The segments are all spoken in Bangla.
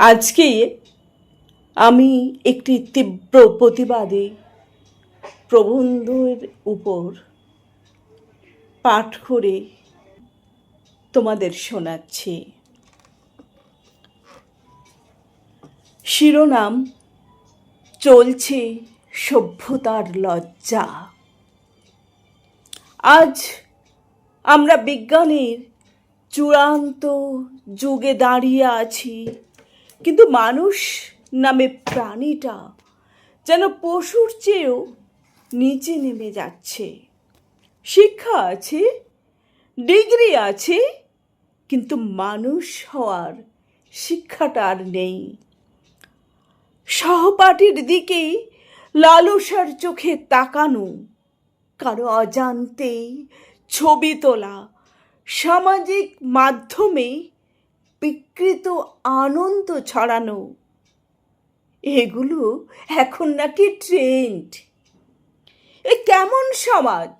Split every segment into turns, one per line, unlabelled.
আজকে আমি একটি তীব্র প্রতিবাদী প্রবন্ধের উপর পাঠ করে তোমাদের শোনাচ্ছি। শিরোনাম, চলছে সভ্যতার লজ্জা। আজ আমরা বিজ্ঞানের চূড়ান্ত যুগে দাঁড়িয়ে আছি। কিন্তু মানুষ নামে প্রাণীটা যেন পশুর চেয়েও নিচে নেমে যাচ্ছে। শিক্ষা আছে, ডিগ্রি আছে, কিন্তু মানুষ হওয়ার শিক্ষাটা আর নেই। সহপাঠীর দিকে লালসার চোখে তাকানো, কারও অজান্তেই ছবি তোলা, সামাজিক মাধ্যমে বিকৃত আনন্দ ছড়ানো। এগুলো এখন নাকি ট্রেন্ড। এ কেমন সমাজ?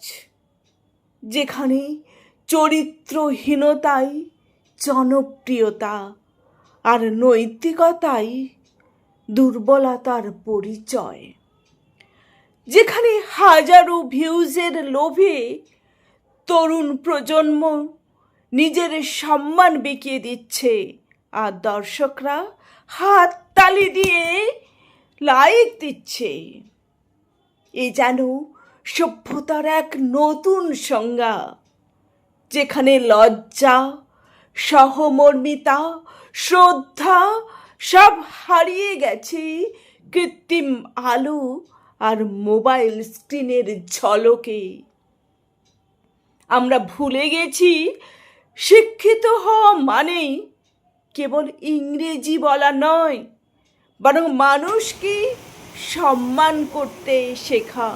যেখানে চরিত্রহীনতাই জনপ্রিয়তা আর নৈতিকতাই দুর্বলতার পরিচয়। যেখানে হাজারো ভিউজের লোভে তরুণ প্রজন্ম নিজের সম্মান বিকিয়ে দিচ্ছে। আর দর্শকরা হাত তালি দিয়ে লাইক দিচ্ছে। এ যেন সভ্যতার এক নতুন সংজ্ঞা, যেখানে লজ্জা, সহমর্মিতা, শ্রদ্ধা সব হারিয়ে গেছে কৃত্রিম আলো আর মোবাইল স্ক্রিনের ঝলকে। আমরা ভুলে গেছি শিক্ষিত হওয়া মানেই কেবল ইংরেজি বলা নয়, বরং মানুষকে সম্মান করতে শেখা।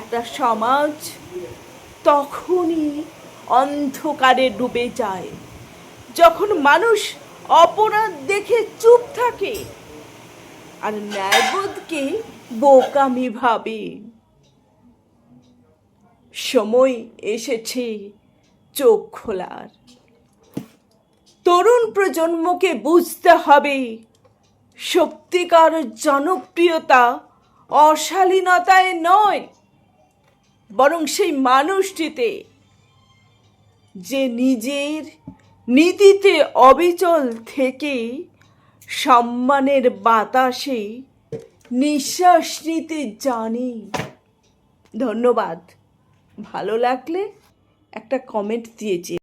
একটা সমাজ তখনই অন্ধকারে ডুবে যায়, যখন মানুষ অপরাধ দেখে চুপ থাকে আর ন্যায়বোধকে বোকামি ভাবে। সময় এসেছে। চোখ খোলার। তরুণ প্রজন্মকে বুঝতে হবে সত্যিকার জনপ্রিয়তা অশালীনতায় নয়, বরং সেই মানুষটিতে যে নিজের নীতিতে অবিচল থেকে সম্মানের বাতাসে নিঃশ্বাস নিতে জানি। ধন্যবাদ। ভালো লাগলে একটা কমেন্ট দিয়েছি।